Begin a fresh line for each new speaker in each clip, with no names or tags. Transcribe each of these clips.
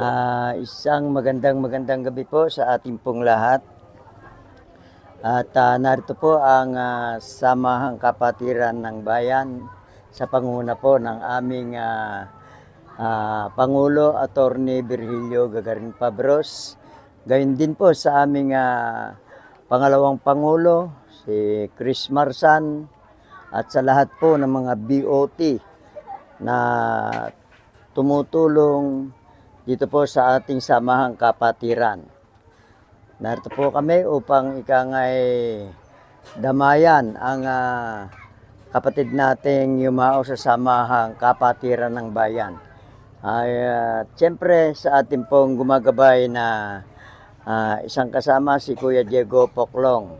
Ah, isang magandang magandang gabi po sa ating pong lahat. At ah, narito po ang ah, Samahang Kapatiran ng Bayan sa panguna po ng aming ah, ah, Pangulo Attorney Virgilio Gagarin Pabros. Gayon din po sa aming ah, pangalawang Pangulo, si Chris Marsan, at sa lahat po ng mga BOT na tumutulong dito po sa ating samahang kapatiran. Narito po kami upang ikangay damayan ang ah, kapatid nating yumao sa samahang kapatiran ng bayan. Ay, uh, siyempre sa ating pong gumagabay na ah, isang kasama si Kuya Diego Poklong.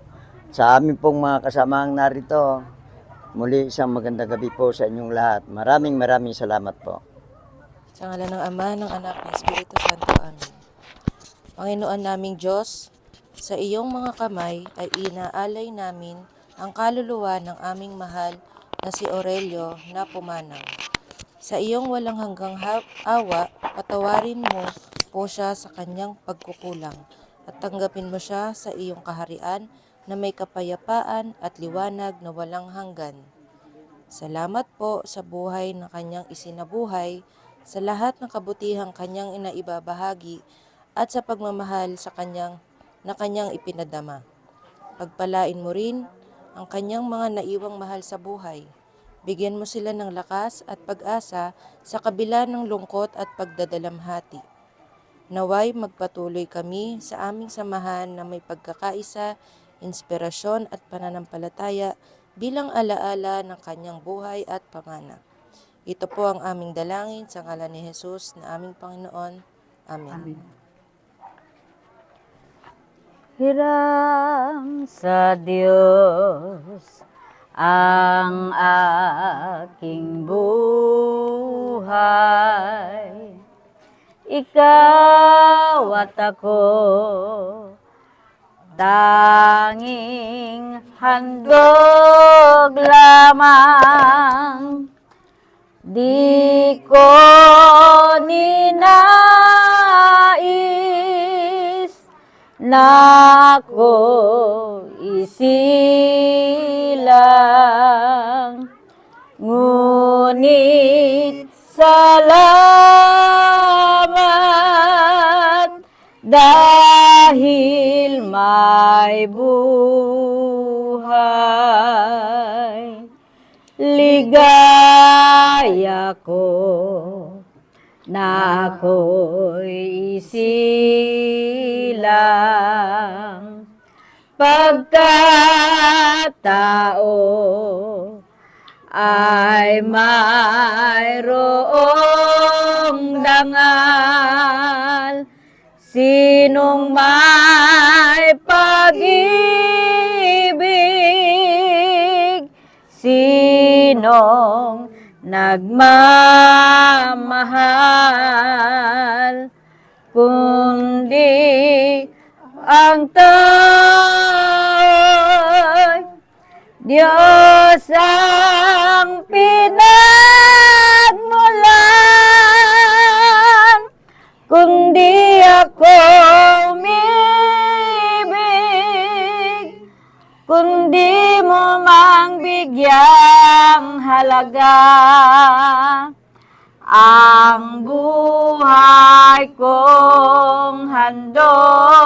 Sa amin pong mga kasamang narito, muli isang magandang gabi po sa inyong lahat. Maraming maraming salamat po.
Sa ngalan ng Ama, ng Anak, ng Espiritu Santo. Amen. Panginoon naming Diyos, sa iyong mga kamay ay inaalay namin ang kaluluwa ng aming mahal na si Aurelio na pumanang. Sa iyong walang hanggang ha- awa, patawarin mo po siya sa kanyang pagkukulang at tanggapin mo siya sa iyong kaharian na may kapayapaan at liwanag na walang hanggan. Salamat po sa buhay na kanyang isinabuhay, sa lahat ng kabutihang kanyang inaibabahagi, at sa pagmamahal sa kanyang na kanyang ipinadama. Pagpalain mo rin ang kanyang mga naiwang mahal sa buhay. Bigyan mo sila ng lakas at pag-asa sa kabila ng lungkot at pagdadalamhati. Naway magpatuloy kami sa aming samahan na may pagkakaisa, inspirasyon at pananampalataya bilang alaala ng kanyang buhay at pamana. Ito po ang aming dalangin sa ngalan ni Jesus na aming Panginoon. Amen.
Hiram sa Diyos ang aking buhay. Ikaw at ako, tanging handog lamang. Na ako isilang. Ngunit salamat dahil may buhay. Ligaya ko na ako'y isilang pagkatao ay mayroong dangal. Sinong may pag-ibig? Sinong nagmamahal? Kundi ang tao'y Diyos ang pinagmulan. Kundi ako umibig kundi mo mang bigyang halaga ang buhay kong handog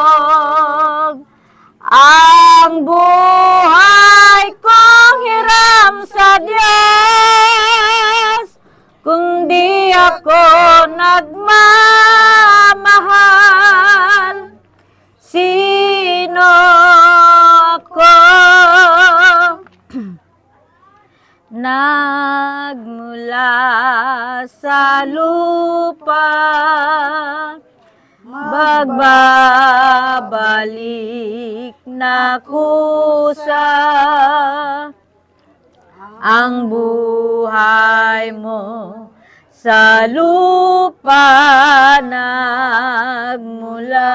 magbabalik na kusa ang buhay mo sa lupa nagmula.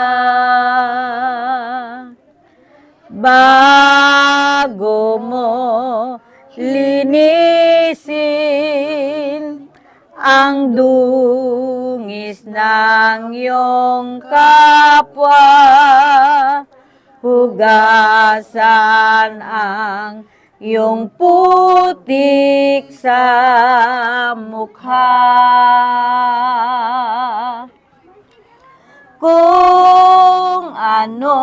Bago mo linisin ang dungis dungis ng iyong kapwa, hugasan ang iyong putik sa mukha. Kung ano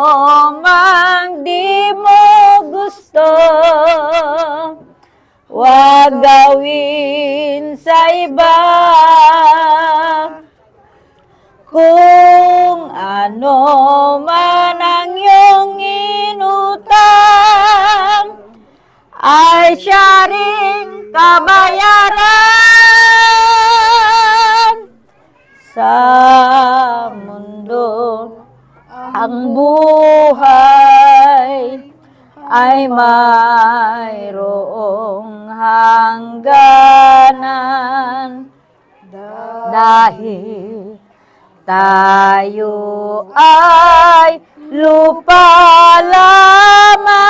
mang di mo gusto, wag gawin sa iba. Kung ano man ang iyong inutang, ay siya rin kabayaran. Sa mundo ang buhay ay mayroong hangganan. Dahil tayo ay lupa lamang.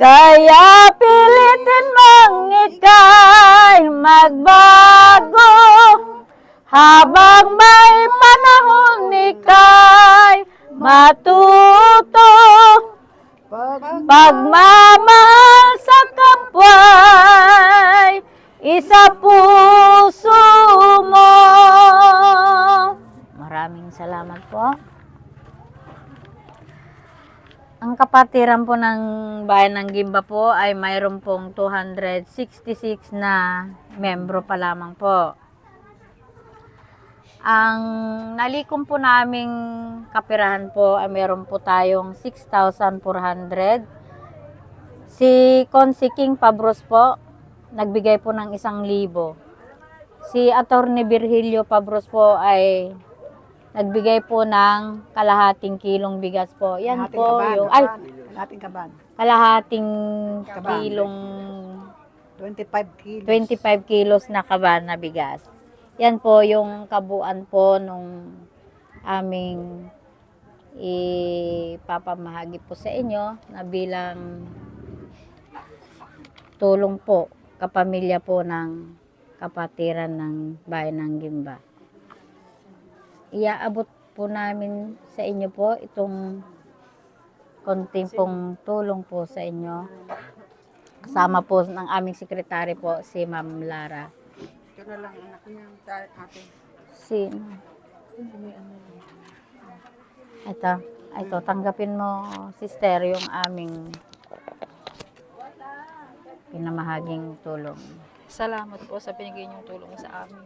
Kaya pilitin mong ika'y magbago. Habang may panahon ika'y matuto. Pagmamahal kapatiran po ng bayan ng Gimba po ay mayroon pong 266 na membro pa lamang po. Ang nalikom po naming kapirahan po ay meron po tayong 6,400. Si Consi King Pabros po, nagbigay po ng isang libo. Si Attorney Virgilio Pabros po ay nagbigay po ng kalahating kilong bigas po. Yan
Kalahating
po
kaban.
yung, ay,
Kalahating kaban.
kalahating
Kaban.
kilong
25 kilos.
25 kilos na kaban na bigas. Yan po yung kabuuan po nung aming ipapamahagi po sa inyo na bilang tulong po kapamilya po ng kapatiran ng bayan ng Gimba. Iaabot po namin sa inyo po itong konting pong tulong po sa inyo. Kasama po ng aming sekretary po si Ma'am Lara.
Ito na lang anak niya. Atin.
Sino? Ito. Ito, tanggapin mo, sister, yung aming pinamahaging tulong.
Salamat po sa binigay niyong tulong sa amin.